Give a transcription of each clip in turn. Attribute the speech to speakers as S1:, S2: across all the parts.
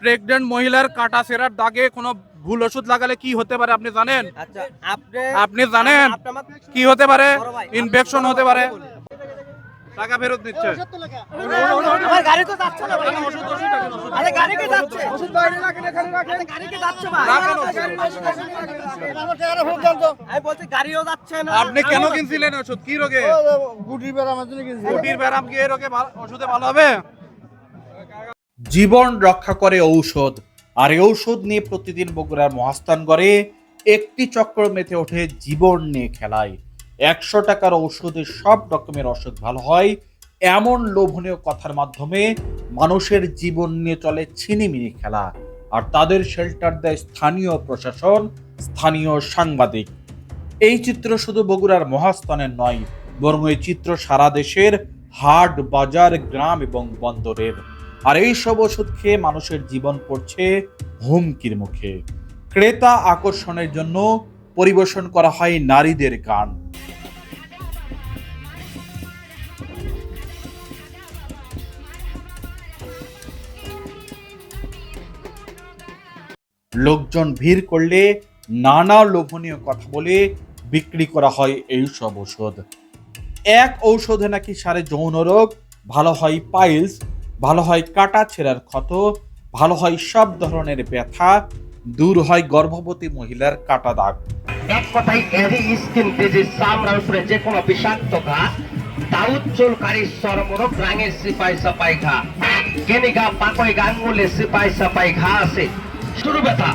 S1: Pregnant মহিলার কাটা সেরার দাগে কোনো ভুল ওষুধ লাগালে কি হতে পারে আপনি জানেন?
S2: আচ্ছা আপনি
S1: আপনি জানেন কি হতে পারে? ইনফেকশন হতে পারে। টাকা ফেরত দিচ্ছে
S2: আমার গাড়ি তো যাচ্ছে না ভাই। আরে গাড়ি কে যাচ্ছে? আরে গাড়ি কে যাচ্ছে ভাই?
S1: রাখেন
S2: আমি বলছি গাড়িও যাচ্ছে না।
S1: আপনি কেন কিনছিলেন ওষুধ? কি রোগে?
S3: গুটির জন্য কিনছি
S1: কুটির ব্যারাম কি এই রোগে ওষুধে ভালো হবে? জীবন রক্ষা করে ঔষধ। আর এই ঔষধ নিয়ে প্রতিদিন বগুড়ার মহাস্থান মহাস্থানগড়ে একটি চক্র মেতে ওঠে জীবন নিয়ে খেলায়। একশো টাকার ঔষধে সব রকমের অসুখ ভালো হয়, এমন লোভনীয় কথার মাধ্যমে মানুষের জীবন নিয়ে চলে ছিনিমিনি খেলা। আর তাদের শেল্টার দেয় স্থানীয় প্রশাসন, স্থানীয় সাংবাদিক। এই চিত্র শুধু বগুড়ার মহাস্থানের নয়, বরং এই চিত্র সারা দেশের হাট, বাজার, গ্রাম এবং বন্দরের। আর এই সব ওষুধ খেয়ে মানুষের জীবন পড়ছে হুমকির মুখে। ক্রেতা আকর্ষণের জন্য পরিবেশন করা হয় নারীদের গান। লোকজন ভিড় করলে নানা লোভনীয় কথা বলে বিক্রি করা হয় এই সব ঔষধ এক ঔষধে নাকি সারে যৌন রোগ, ভালো হয় পাইলস ভালো হয় কাটা ছেঁড়ার ক্ষত, ভালো হয় সব ধরনের ব্যথা, দূর হয় গর্ভবতী মহিলার কাটা দাগ।
S4: এক কথায় এরি স্কিন ডিজিজ চামড়ার উপরে যে কোনো বিষাক্ত ঘা, দাউদ চুলকারী চর্মরোগ রাঙের সিপাই সাপাই ঘা। গেনিগা পাকই গাঙ্গুলে, সিপাই সাপাই ঘা আছে। শুরু ব্যথা।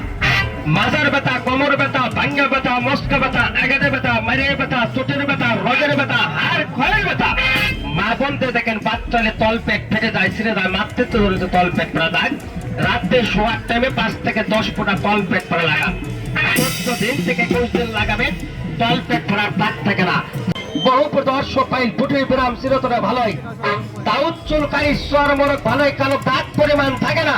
S4: মাজার ব্যথা, কোমর ব্যথা, ভাঙ্গা ব্যথা, মস্কা ব্যথা এগাদে ব্যথা, মারিয়ে ব্যথা, চোটের ব্যথা রগের ব্যথা, হাড় ক্ষয়ের ব্যথা। মা বলতে দেখেন বাচ্চালে তল পেট ফেটে যায় ছিঁড়ে যায় ধরেছে পেট পড়া যায়। রাত্রে শোয়ার টাইমে পাঁচ থেকে দশ ফোঁটা পড়া লাগান চোদ্দ দিন থেকে একুশ দিন লাগাবে তল পেট পড়ার দাগ থাকে না। বহু প্রদর্শ পাইল পুটির বিরাম চিরতরে ভালোই। দাউদ চুলকারী ভালোই কালো দাগ পরিমাণ থাকে না।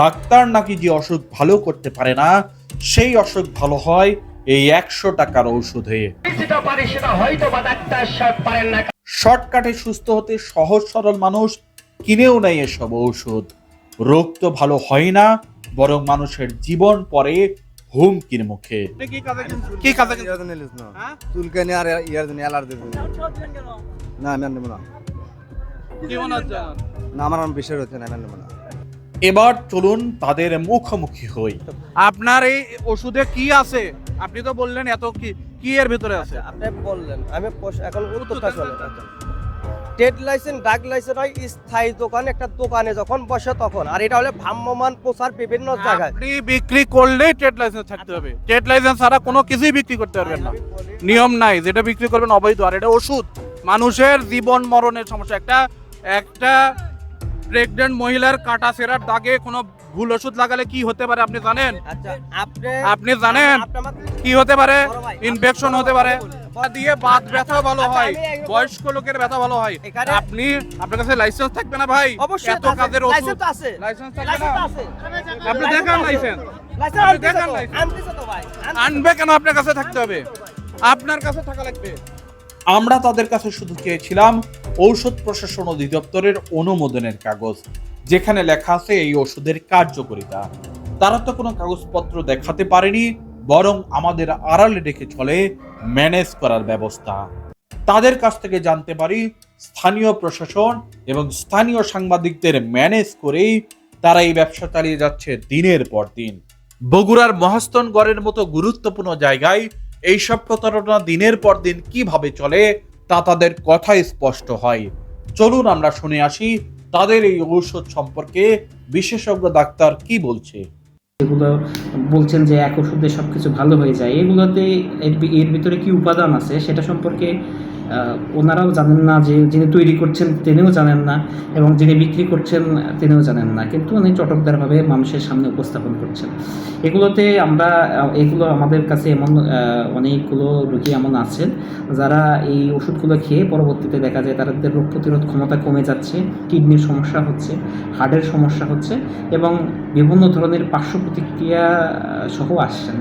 S1: ডাক্তার নাকি যে অসুখ ভালো করতে পারে না সেই অসুখ ভালো হয় এই একশো টাকার ঔষধে।
S4: যেটা পারে সেটা হয়তো বা ডাক্তার সাহেব পারেন না।
S1: শর্টকাটে সুস্থ হতে সহজ সরল মানুষ কিনেও নেয় এসব ঔষধ। রোগ তো ভালো হয় না বরং মানুষের জীবন পরে হুমকির মুখে। কি কাজে হ্যাঁ?
S3: চুলকানি আর ইয়ার জন্য না আমি আর নেব না।
S1: কি
S3: না আমার বিষয় হচ্ছে না আমি আর নেব না।
S1: এবার চলুন তাদের মুখোমুখি হই। আপনার এই ওষুধে কি আছে? আপনি তো বললেন এত কি কি এর ভিতরে আছে?
S2: আপনি বললেন আমি এখন উত্তরটা চলে। ট্রেড লাইসেন্স ডাক লাইসেন্স হয় স্থায়ী দোকান একটা দোকানে যখন বসে তখন। আর এটা হলে ভ্রাম্যমান প্রচার বিভিন্ন জায়গায়।
S1: আপনি বিক্রি করলেই ট্রেড লাইসেন্স থাকতে হবে। ট্রেড লাইসেন্স ছাড়া কোনো কিছুই বিক্রি করতে পারবেন না। নিয়ম নাই যেটা বিক্রি করবেন অবৈধ। আর এটা ওষুধ। মানুষের জীবন মরণের সমস্যা। একটা একটা প্রেগনেন্ট মহিলার কাটা সেরার দাগে কোনো ভুল ওষুধ লাগালে কি হতে পারে আপনি জানেন?
S2: আচ্ছা আপনি
S1: আপনি জানেন কি হতে পারে? ইনফেকশন হতে পারে। দিয়ে বাত ব্যথা ভালো
S2: আচ্ছা,
S1: হয়। বয়স্ক লোকের ব্যথা ভালো হয়। আপনি আপনার কাছে লাইসেন্স থাকবে না ভাই?
S2: অবশ্যই
S1: এত কাজের ওষুধ।
S2: লাইসেন্স আছে।
S1: লাইসেন্স থাকবে না? আপনি
S2: লাইসেন্স
S1: দেখান লাইসেন্স
S2: লাইসেন্স
S1: আপনি দেখান লাইসেন্স।
S2: আনতেছে তো ভাই, আনতেছে।
S1: আনবে কেন আপনার কাছে থাকতে হবে? আপনার কাছে থাকা লাগবে। আমরা তাদের কাছে শুধু চেয়েছিলাম ঔষধ প্রশাসন অধিদপ্তরের অনুমোদনের কাগজ। যেখানে লেখা আছে এই ওষুধের কার্যকরিতা। তারা তো কোনো কাগজপত্র দেখাতে পারেনি, বরং আমাদের আড়ালে রেখে চলে ম্যানেজ করার ব্যবস্থা। তাদের কাছ থেকে জানতে পারি, স্থানীয় প্রশাসন এবং স্থানীয় সাংবাদিকদের ম্যানেজ করেই তারা এই ব্যবসা চালিয়ে যাচ্ছে দিনের পর দিন। বগুড়ার মহাস্তনগড়ের মতো গুরুত্বপূর্ণ জায়গায় এইসব প্রতারণা দিনের পর দিন কীভাবে চলে, তা তাদের কথাই স্পষ্ট হয়। চলুন আমরা শুনে আসি তাদের এই ঔষধ সম্পর্কে বিশেষজ্ঞ ডাক্তার কি বলছে?
S5: এগুলো বলছেন যে এক ওষুধে সব কিছু ভালো হয়ে যায়। এগুলোতে এর ভিতরে কি উপাদান আছে সেটা সম্পর্কে ওনারাও জানেন না, যে যিনি তৈরি করছেন তিনিও জানেন না, এবং যিনি বিক্রি করছেন তিনিও জানেন না। কিন্তু উনি চটকদারভাবে মানুষের সামনে উপস্থাপন করছেন। এগুলোতে আমরা, এগুলো আমাদের কাছে এমন অনেকগুলো রোগী এমন আছেন, যারা এই ওষুধগুলো খেয়ে পরবর্তীতে দেখা যায় তাদের রোগ প্রতিরোধ ক্ষমতা কমে যাচ্ছে কিডনির সমস্যা হচ্ছে, হার্টের সমস্যা হচ্ছে, এবং বিভিন্ন ধরনের পার্শ্ব প্রতিক্রিয়া সহ আসছেন।